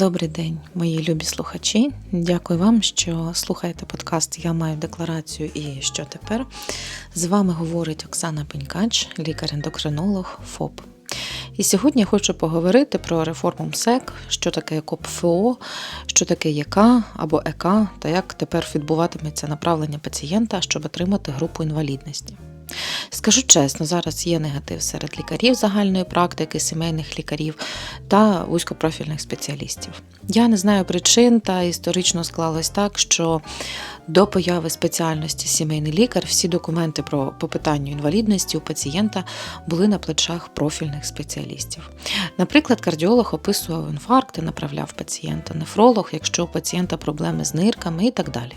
Добрий день, мої любі слухачі. Дякую вам, що слухаєте подкаст Я маю декларацію і що тепер. З вами говорить Оксана Пенькач, лікар-ендокринолог ФОП. І сьогодні я хочу поговорити про реформу МСЕК, що таке КОПФО, що таке ЄК або ЕК та як тепер відбуватиметься направлення пацієнта, щоб отримати групу інвалідності. Скажу чесно, зараз є негатив серед лікарів загальної практики, сімейних лікарів та вузькопрофільних спеціалістів. Я не знаю причин, та історично склалось так, що до появи спеціальності сімейний лікар всі документи про по питанню інвалідності у пацієнта були на плечах профільних спеціалістів. Наприклад, кардіолог описував інфаркти, направляв пацієнта, нефролог, якщо у пацієнта проблеми з нирками і так далі.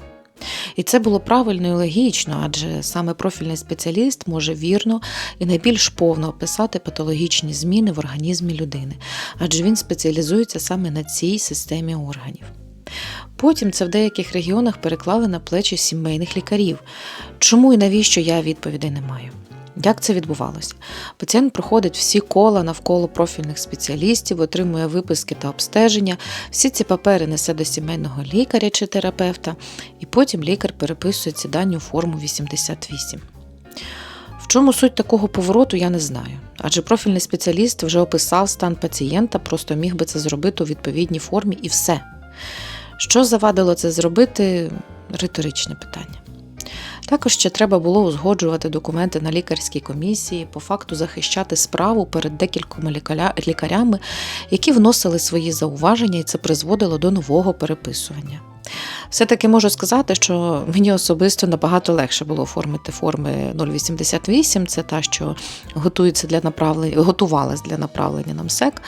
І це було правильно і логічно, адже саме профільний спеціаліст може вірно і найбільш повно описати патологічні зміни в організмі людини, адже він спеціалізується саме на цій системі органів. Потім це в деяких регіонах переклали на плечі сімейних лікарів. Чому і навіщо я відповідей не маю? Як це відбувалося? Пацієнт проходить всі кола навколо профільних спеціалістів, отримує виписки та обстеження, всі ці папери несе до сімейного лікаря чи терапевта, і потім лікар переписує ці дані у форму 88. В чому суть такого повороту, я не знаю. Адже профільний спеціаліст вже описав стан пацієнта, просто міг би це зробити у відповідній формі і все. Що завадило це зробити риторичне питання. Також ще треба було узгоджувати документи на лікарській комісії, по факту захищати справу перед декількома лікаря- лікарями, які вносили свої зауваження, і це призводило до нового переписування. Все-таки можу сказати, що мені особисто набагато легше було оформити форми 088, це та, що готується для направлення, готувалась для направлення на МСЕК.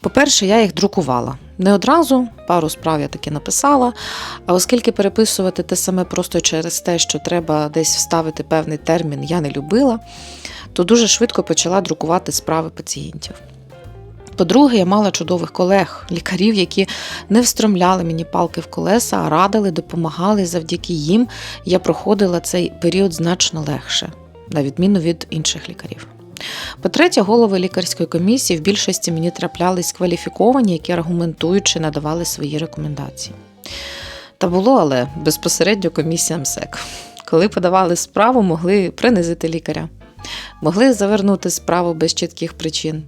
По-перше, я їх друкувала. Не одразу, пару справ я таки написала. А оскільки переписувати те саме просто через те, що треба десь вставити певний термін, я не любила, то дуже швидко почала друкувати справи пацієнтів. По-друге, я мала чудових колег, лікарів, які не встромляли мені палки в колеса, а радили, допомагали. Завдяки їм я проходила цей період значно легше, на відміну від інших лікарів. По-третє, голови лікарської комісії в більшості мені траплялись кваліфіковані, які аргументуючи надавали свої рекомендації. Та було, але безпосередньо комісія МСЕК. Коли подавали справу, могли принизити лікаря, могли завернути справу без чітких причин.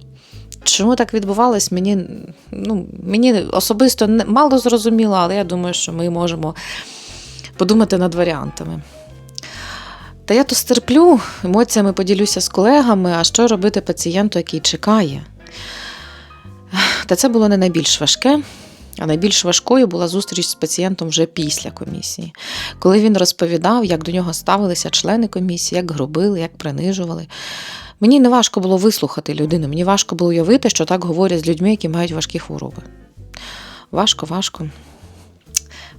Чому так відбувалось, мені, ну, мені особисто мало зрозуміло, але я думаю, що ми можемо подумати над варіантами. Та я то стерплю, емоціями поділюся з колегами, а що робити пацієнту, який чекає. Та це було не найбільш важке, а найбільш важкою була зустріч з пацієнтом вже після комісії, коли він розповідав, як до нього ставилися члени комісії, як гробили, як принижували. Мені не важко було вислухати людину, мені важко було уявити, що так говорять з людьми, які мають важкі хвороби. Важко, важко.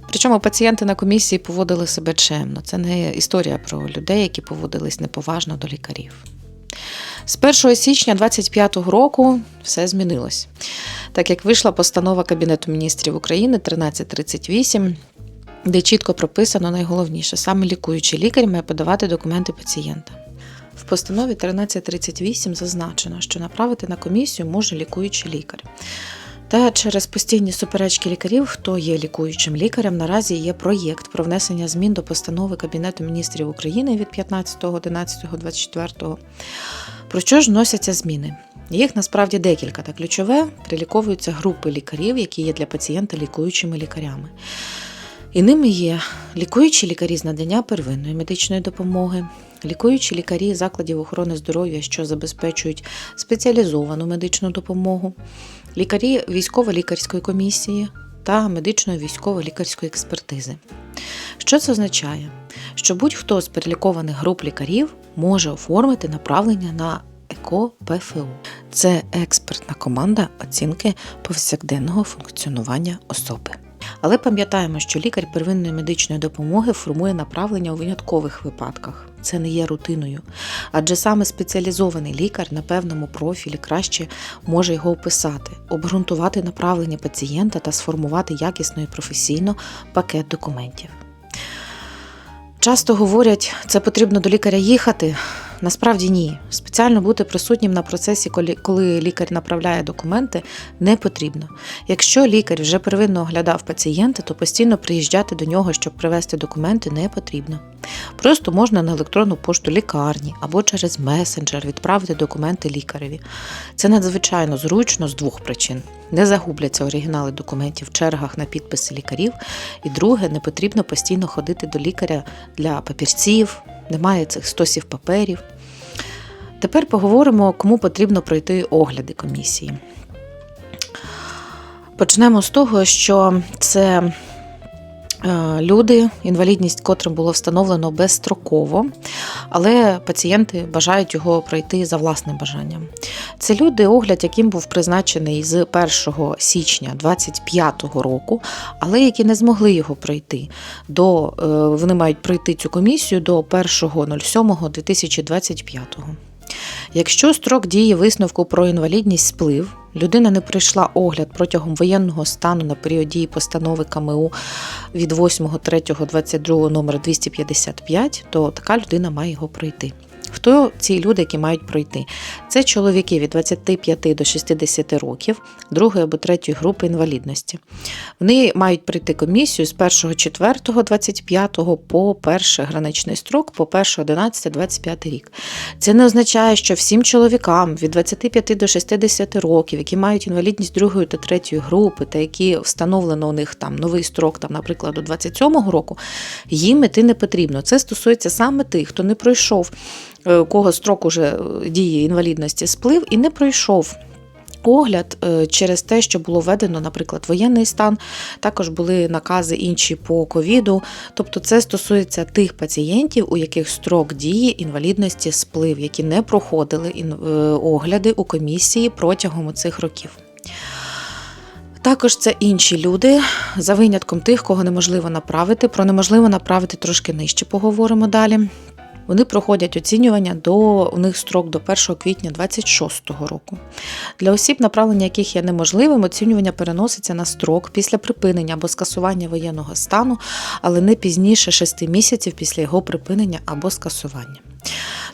Причому пацієнти на комісії поводили себе чемно. Це не історія про людей, які поводились неповажно до лікарів. З 1 січня 2025 року все змінилось. Так як вийшла постанова Кабінету міністрів України 1338, де чітко прописано найголовніше, саме лікуючий лікар має подавати документи пацієнта. В постанові 1338 зазначено, що направити на комісію може лікуючий лікар. Та через постійні суперечки лікарів, хто є лікуючим лікарем, наразі є проєкт про внесення змін до постанови Кабінету міністрів України від 15.11.24. Про що ж вносяться зміни? Їх насправді декілька. Та ключове приліковуються групи лікарів, які є для пацієнта лікуючими лікарями. І ними є лікуючі лікарі з надання первинної медичної допомоги, лікуючі лікарі закладів охорони здоров'я, що забезпечують спеціалізовану медичну допомогу, лікарі військово-лікарської комісії та медичної військово-лікарської експертизи. Що це означає? Що будь-хто з перелікованих груп лікарів може оформити направлення на ЕКО ПФУ. Це експертна команда оцінки повсякденного функціонування особи. Але пам'ятаємо, що лікар первинної медичної допомоги формує направлення у виняткових випадках. Це не є рутиною, адже саме спеціалізований лікар на певному профілі краще може його описати, обґрунтувати направлення пацієнта та сформувати якісно і професійно пакет документів. Часто говорять, це потрібно до лікаря їхати. Насправді ні. Спеціально бути присутнім на процесі, коли- лікар направляє документи, не потрібно. Якщо лікар вже первинно оглядав пацієнта, то постійно приїжджати до нього, щоб привезти документи, не потрібно. Просто можна на електронну пошту лікарні або через месенджер відправити документи лікареві. Це надзвичайно зручно з двох причин: не загубляться оригінали документів в чергах на підписи лікарів, і друге, не потрібно постійно ходити до лікаря для папірців, немає цих стосів паперів. Тепер поговоримо, кому потрібно пройти огляди комісії. Почнемо з того, що це люди, інвалідність котрим було встановлено безстроково, але пацієнти бажають його пройти за власним бажанням. Це люди, огляд, яким був призначений з 1 січня 2025 року, але які не змогли його пройти. До, е, вони мають пройти цю комісію до 1.07.2025. Якщо строк дії висновку про інвалідність сплив, людина не пройшла огляд протягом воєнного стану на період дії постанови КМУ від 8.3.22 номер 255, то така людина має його пройти. Хто ці люди, які мають пройти? Це чоловіки від 25 до 60 років, другої або третьої групи інвалідності. Вони мають пройти комісію з 1.4.25 по перший граничний строк по 1.11.25 рік. Це не означає, що всім чоловікам від 25 до 60 років, які мають інвалідність другої та третьої групи, та які встановлено у них там новий строк, там, наприклад, до 27 року, їм іти не потрібно. Це стосується саме тих, хто не пройшов, у кого строк уже е, дії інвалідності сплив і не пройшов. Огляд е, через те, що було введено, наприклад, воєнний стан, також були накази інші по ковіду. Тобто, це стосується тих пацієнтів, у яких строк дії інвалідності сплив, які не проходили е, огляди у комісії протягом цих років. Також це інші люди, за винятком тих, кого неможливо направити. Про неможливо направити трошки нижче поговоримо далі. Вони проходять оцінювання до у них строк до 1 квітня 2026 року. Для осіб, направлення яких є неможливим, оцінювання переноситься на строк після припинення або скасування воєнного стану, але не пізніше 6 місяців після його припинення або скасування.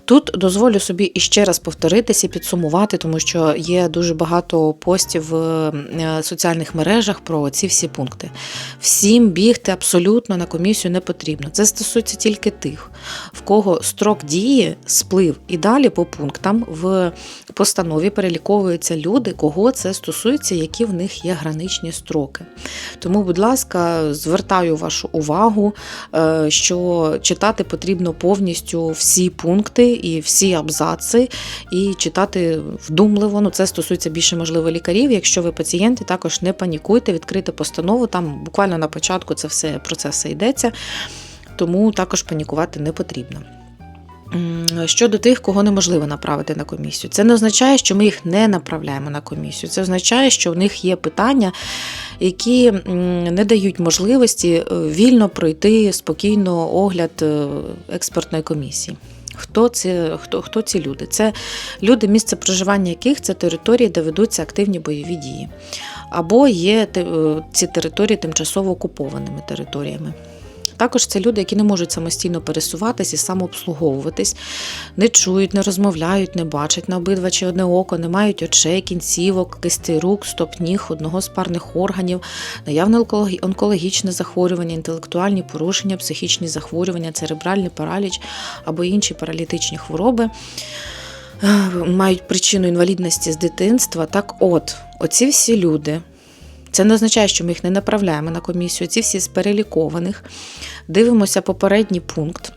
Тут дозволю собі іще раз повторитися підсумувати, тому що є дуже багато постів в е, соціальних мережах про ці всі пункти. Всім бігти абсолютно на комісію не потрібно. Це стосується тільки тих, в кого строк дії сплив. І далі по пунктам в постанові переліковуються люди, кого це стосується, які в них є граничні строки. Тому, будь ласка, звертаю вашу увагу, е, що читати потрібно повністю всі пункти і всі абзаци, і читати вдумливо. Ну, це стосується більше, можливо, лікарів. Якщо ви пацієнти, також не панікуйте, відкрити постанову. Там буквально на початку це все про це все йдеться, тому також панікувати не потрібно. Щодо тих, кого неможливо направити на комісію, це не означає, що ми їх не направляємо на комісію. Це означає, що в них є питання, які не дають можливості е, вільно пройти спокійно огляд е, експертної комісії. Хто ці хто, хто ці люди? Це люди, місце проживання яких це території, де ведуться активні бойові дії, або є е, ці території тимчасово окупованими територіями. Також це люди, які не можуть самостійно пересуватись і самообслуговуватись, не чують, не розмовляють, не бачать на обидва чи одне око, не мають очей, кінцівок, кисти рук, стоп ніг, одного з парних органів, наявне онкологічне захворювання, інтелектуальні порушення, психічні захворювання, церебральний параліч або інші паралітичні хвороби. е, Мають причину інвалідності з дитинства. Так от, оці всі люди, це не означає, що ми їх не направляємо на комісію. Ці всі з перелікованих. Дивимося попередній пункт.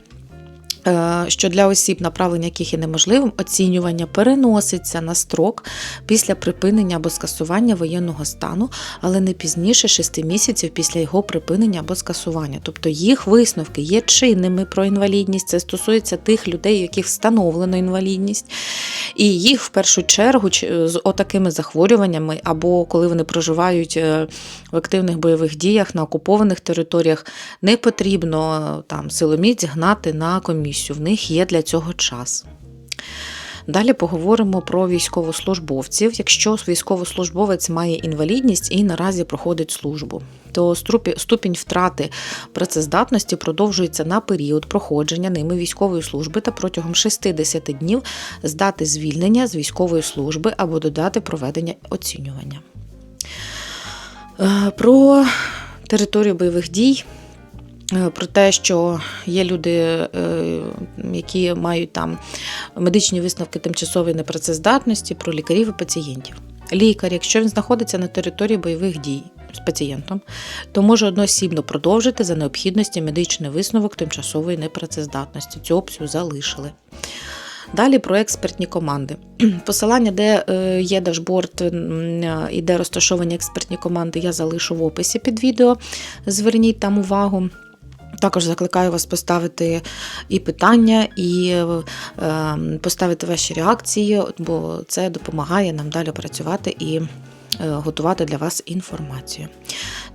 Е, Що для осіб, направлення яких є неможливим, оцінювання переноситься на строк після припинення або скасування воєнного стану, але не пізніше 6 місяців після його припинення або скасування. Тобто їх висновки є чинними про інвалідність. Це стосується тих людей, яких встановлено інвалідність, і їх в першу чергу ч- з отакими захворюваннями, або коли вони проживають е, в активних бойових діях на окупованих територіях, не потрібно е, там силоміць гнати на комісію. В них є для цього час. Далі поговоримо про військовослужбовців. Якщо військовослужбовець має інвалідність і наразі проходить службу, то ступінь втрати працездатності продовжується на період проходження ними військової служби та протягом 60 днів з дати звільнення з військової служби або до дати проведення оцінювання. Е, Про територію бойових дій. Е, Про те, що є люди, е, які мають там медичні висновки тимчасової непрацездатності, про лікарів і пацієнтів. Лікар, якщо він знаходиться на території бойових дій з пацієнтом, то може одноосібно продовжити за необхідності медичний висновок тимчасової непрацездатності. Цю опцію залишили. Далі про експертні команди. Посилання, де е, є дашборд і де розташовані експертні команди, я залишу в описі під відео. Зверніть там увагу. Також закликаю вас поставити і питання, і е, поставити ваші реакції, бо це допомагає нам далі працювати і е, готувати для вас інформацію.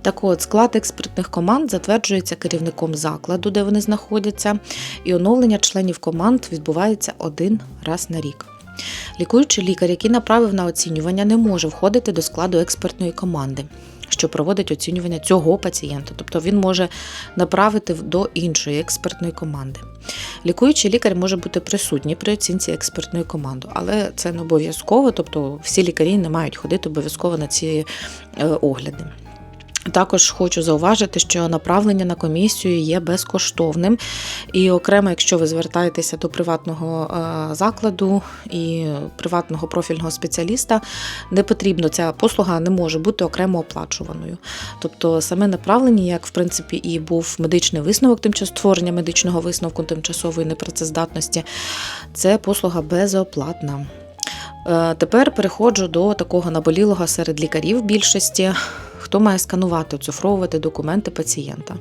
Так от, склад експертних команд затверджується керівником закладу, де вони знаходяться, і оновлення членів команд відбувається один раз на рік. Лікуючий лікар, який направив на оцінювання, не може входити до складу експертної команди, що проводить оцінювання цього пацієнта. Тобто він може направити до іншої експертної команди. Лікуючий лікар може бути присутній при оцінці експертної команди, але це не обов'язково, тобто всі лікарі не мають ходити обов'язково на ці е, огляди. Також хочу зауважити, що направлення на комісію є безкоштовним, і окремо, якщо ви звертаєтеся до приватного е, закладу і приватного профільного спеціаліста, не потрібно ця послуга не може бути окремо оплачуваною. Тобто саме направлення, як в принципі і був медичний висновок, тимчас створення медичного висновку тимчасової непрацездатності, це послуга безоплатна. Е, Тепер переходжу до такого наболілого серед лікарів більшості, хто має сканувати, оцифровувати документи пацієнта.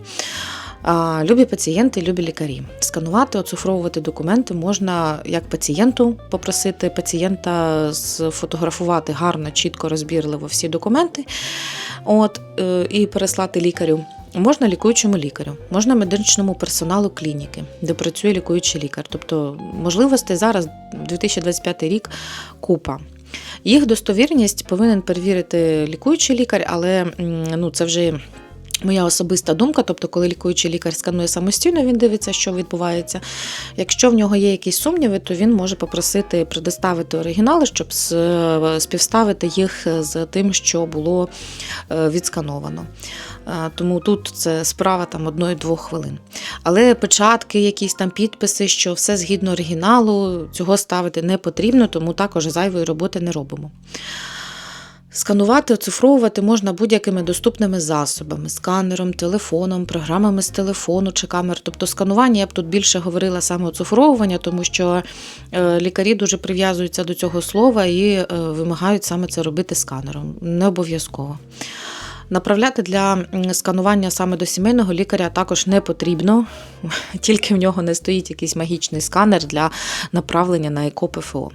Любі пацієнти, любі лікарі. Сканувати, оцифровувати документи можна як пацієнту попросити пацієнта сфотографувати гарно, чітко, розбірливо всі документи, от, е, і переслати лікарю. Можна лікуючому лікарю, можна медичному персоналу клініки, де працює лікуючий лікар. Тобто можливостей зараз 2025 рік купа. Їх достовірність повинен перевірити лікуючий лікар, але ну, це вже моя особиста думка. Тобто, коли лікуючий лікар сканує самостійно, він дивиться, що відбувається. Якщо в нього є якісь сумніви, то він може попросити предоставити оригінали, щоб співставити їх з тим, що було е, відскановано. Е, Тому тут це справа там одної-двох хвилин. Але печатки, якісь там підписи, що все згідно оригіналу, цього ставити не потрібно, тому також зайвої роботи не робимо. Сканувати, оцифровувати можна будь-якими доступними засобами: сканером, телефоном, програмами з телефону чи камер. Тобто сканування я б тут більше говорила саме оцифровування, тому що е, лікарі дуже прив'язуються до цього слова і е, вимагають саме це робити сканером. Не обов'язково. Направляти для сканування саме до сімейного лікаря також не потрібно, тільки в нього не стоїть якийсь магічний сканер для направлення на ЕКО ПФО.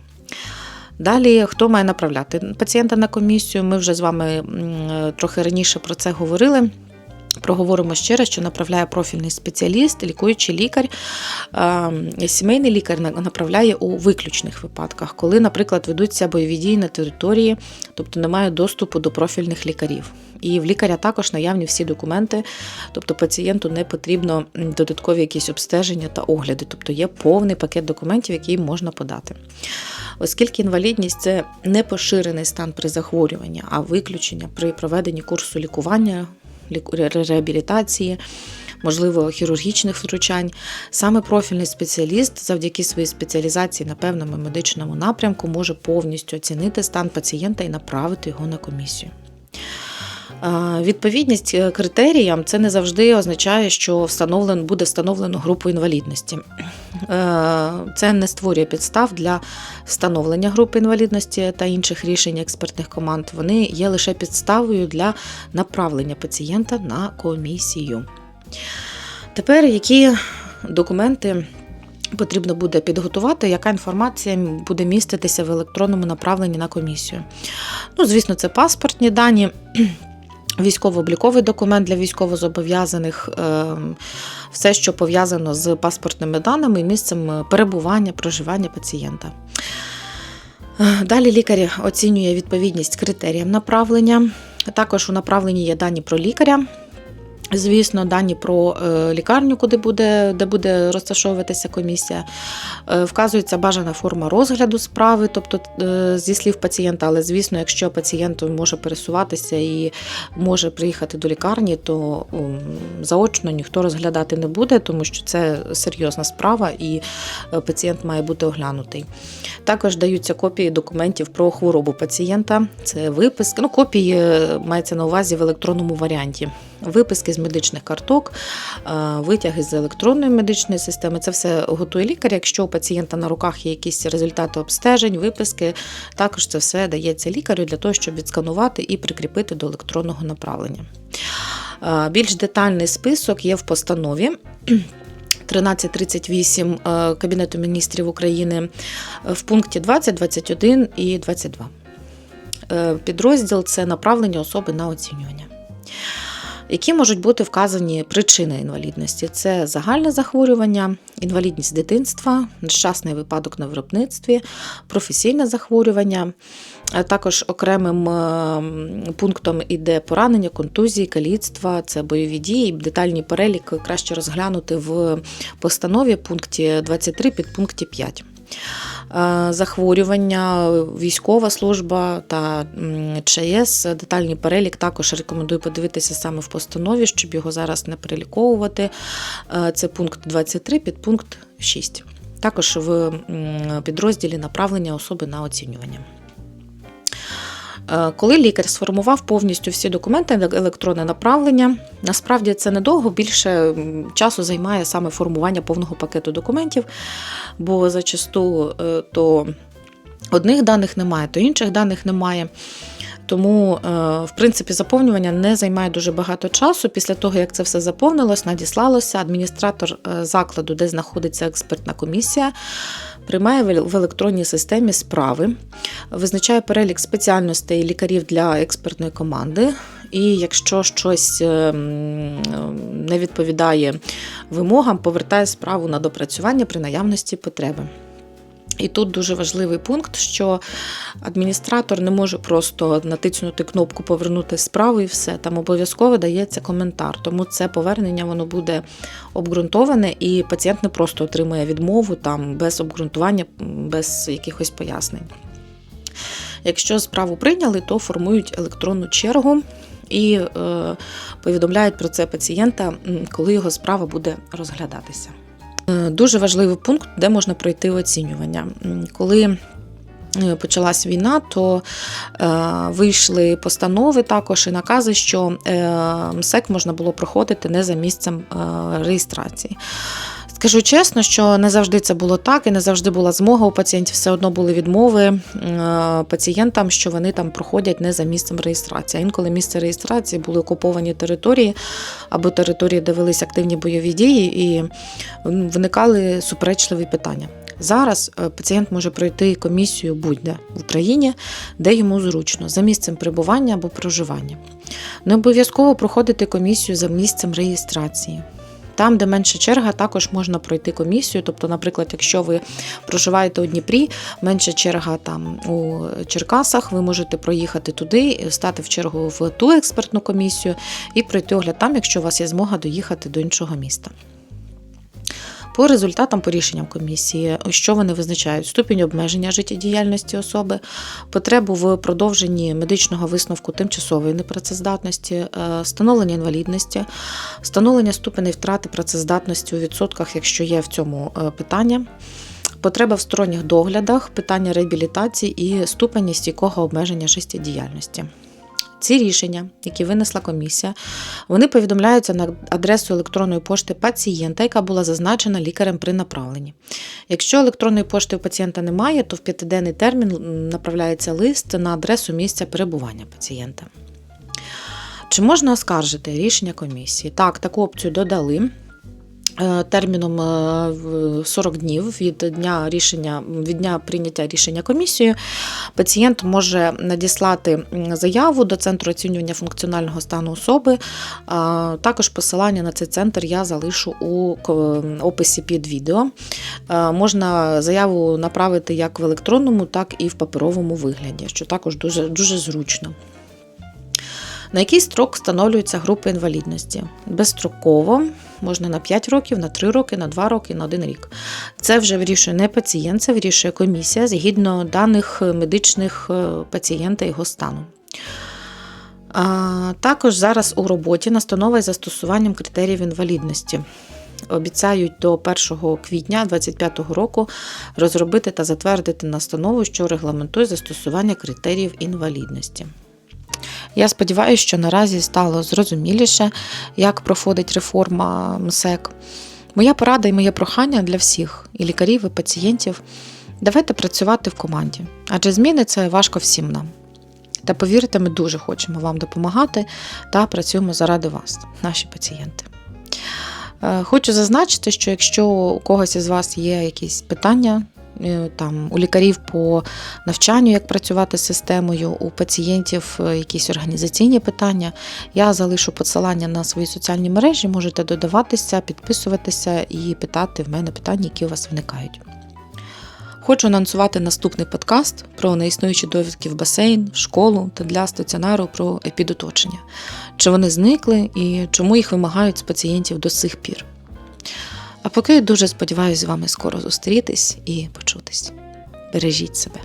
Далі, хто має направляти пацієнта на комісію? Ми вже з вами трохи раніше про це говорили. Проговоримо ще раз, що направляє профільний спеціаліст, лікуючий лікар. Е, Сімейний лікар направляє у виключних випадках, коли, наприклад, ведуться бойові дії на території, тобто немає доступу до профільних лікарів. І в лікаря також наявні всі документи, тобто пацієнту не потрібно додаткові якісь обстеження та огляди, тобто є повний пакет документів, який можна подати. Оскільки інвалідність це не поширений стан при захворюванні, а виключення при проведенні курсу лікування, реабілітації, можливо, хірургічних втручань, саме профільний спеціаліст завдяки своїй спеціалізації на певному медичному напрямку може повністю оцінити стан пацієнта і направити його на комісію. Відповідність е, критеріям це не завжди означає, що встановлен, буде встановлено групу інвалідності. Е, Це не створює підстав для встановлення групи інвалідності та інших рішень експертних команд. Вони є лише підставою для направлення пацієнта на комісію. Тепер які документи потрібно буде підготувати, яка інформація буде міститися в електронному направленні на комісію? Ну, звісно, це паспортні дані. Військово-обліковий документ для військовозобов'язаних, ем, все, що пов'язано з паспортними даними і місцем перебування, проживання пацієнта. Е, Далі лікар оцінює відповідність критеріям направлення. Також у направленні є дані про лікаря. Звісно, дані про е, лікарню, куди буде, де буде розташовуватися комісія. Е, Вказується бажана форма розгляду справи, тобто е, зі слів пацієнта. Але звісно, якщо пацієнт може пересуватися і може приїхати до лікарні, то заочно ніхто розглядати не буде, тому що це серйозна справа, і пацієнт має бути оглянутий. Також даються копії документів про хворобу пацієнта. Це виписки. Ну, копії мається на увазі в електронному варіанті. Виписки з медичних карток, е, витяги з електронної медичної системи. Це все готує лікар. Якщо у пацієнта на руках є якісь результати обстежень, виписки, також це все дається лікарю для того, щоб відсканувати і прикріпити до електронного направлення. Е, Більш детальний список є в постанові. 1338 е, Кабінету міністрів України в пункті 20, 21 і 22. Е, Підрозділ це направлення особи на оцінювання. Які можуть бути вказані причини інвалідності? Це загальне захворювання, інвалідність дитинства, нещасний випадок на виробництві, професійне захворювання. А Також окремим е, пунктом іде поранення, контузії, каліцтва, це бойові дії. Детальний перелік краще розглянути в постанові пункті 23 під пункті 5. Е, Захворювання, військова служба та ЧС. Детальний перелік також рекомендую подивитися саме в постанові, щоб його зараз не переліковувати. Е, Це пункт 23 підпункт 6. Також в підрозділі направлення особи на оцінювання. Е, Коли лікар сформував повністю всі документи на електронне направлення, насправді це недовго, більше часу займає саме формування повного пакету документів, бо зачасту е, то одних даних немає, то інших даних немає. Тому, е, в принципі, заповнювання не займає дуже багато часу. Після того, як це все заповнилось, надіслалося, адміністратор е, закладу, де знаходиться експертна комісія, приймає в електронній системі справи, визначає перелік спеціальностей лікарів для експертної команди. І якщо щось е, не відповідає вимогам, повертає справу на допрацювання при наявності потреби. І тут дуже важливий пункт, що адміністратор не може просто натиснути кнопку Повернути справу і все. Там обов'язково дається коментар. Тому це повернення воно буде обґрунтоване, і пацієнт не просто отримує відмову там без обґрунтування, без якихось пояснень. Якщо справу прийняли, то формують електронну чергу і е, повідомляють про це пацієнта, коли його справа буде розглядатися. Е, Дуже важливий пункт, де можна пройти оцінювання. Коли е, почалась війна, то е, вийшли постанови також і накази, що е, МСЕК можна було проходити не за місцем е, реєстрації. Скажу чесно, що не завжди це було так, і не завжди була змога у пацієнтів. Все одно були відмови е, пацієнтам, що вони там проходять не за місцем реєстрації. А інколи місце реєстрації були окуповані території або території, де велись активні бойові дії, і виникали суперечливі питання. Зараз е, пацієнт може пройти комісію будь-де в Україні, де йому зручно, за місцем перебування або проживання. Не обов'язково проходити комісію за місцем реєстрації. Там, де менша черга, також можна пройти комісію. Тобто, наприклад, якщо ви проживаєте у Дніпрі, менша черга там у Черкасах, ви можете проїхати туди, стати в чергу в ту експертну комісію і пройти огляд там, якщо у вас є змога доїхати до іншого міста. По результатам по рішенням комісії, що вони визначають? Ступінь обмеження життєдіяльності особи, потребу в продовженні медичного висновку тимчасової непрацездатності, е, встановлення інвалідності, встановлення ступеней втрати працездатності у відсотках, якщо є в цьому е, питання. Потреба в сторонніх доглядах, питання реабілітації і ступені стійкого обмеження життєдіяльності. Ці рішення, які винесла комісія, вони повідомляються на адресу електронної пошти пацієнта, яка була зазначена лікарем при направленні. Якщо електронної пошти у пацієнта немає, то в п'ятиденний термін направляється лист на адресу місця перебування пацієнта. Чи можна оскаржити рішення комісії? Так, таку опцію додали. Е, терміном е, 40 днів від дня рішення від дня прийняття рішення комісією. Пацієнт може надіслати заяву до центру оцінювання функціонального стану особи. Також посилання на цей центр я залишу у описі під відео. Е, Можна заяву направити як в електронному, так і в паперовому вигляді, що також дуже, дуже зручно. На який строк встановлюється група інвалідності? Безстроково, можна на 5 років, на 3 роки, на 2 роки, на 1 рік. Це вже вирішує не пацієнт, це вирішує комісія згідно даних медичних е, пацієнта його стану. Також зараз у роботі настанова із застосуванням критеріїв інвалідності. Обіцяють до 1 квітня 2025 року розробити та затвердити настанову, що регламентує застосування критеріїв інвалідності. Я сподіваюся, що наразі стало зрозуміліше, як проходить реформа МСЕК. Моя порада і моє прохання для всіх, і лікарів, і пацієнтів. Давайте працювати в команді, адже зміни це важко всім нам. Та повірте, ми дуже хочемо вам допомагати та працюємо заради вас, наші пацієнти. Е, Хочу зазначити, що якщо у когось із вас є якісь питання, там у лікарів по навчанню, як працювати з системою, у пацієнтів е, якісь організаційні питання, я залишу посилання на свої соціальні мережі, можете додаватися, підписуватися і питати в мене питання, які у вас виникають. Хочу анонсувати наступний подкаст про неіснуючі довідки в басейн, в школу та для стаціонару про епідоточення. Чи вони зникли і чому їх вимагають з пацієнтів до сих пір. А поки дуже сподіваюся з вами скоро зустрітись і почутись. Бережіть себе.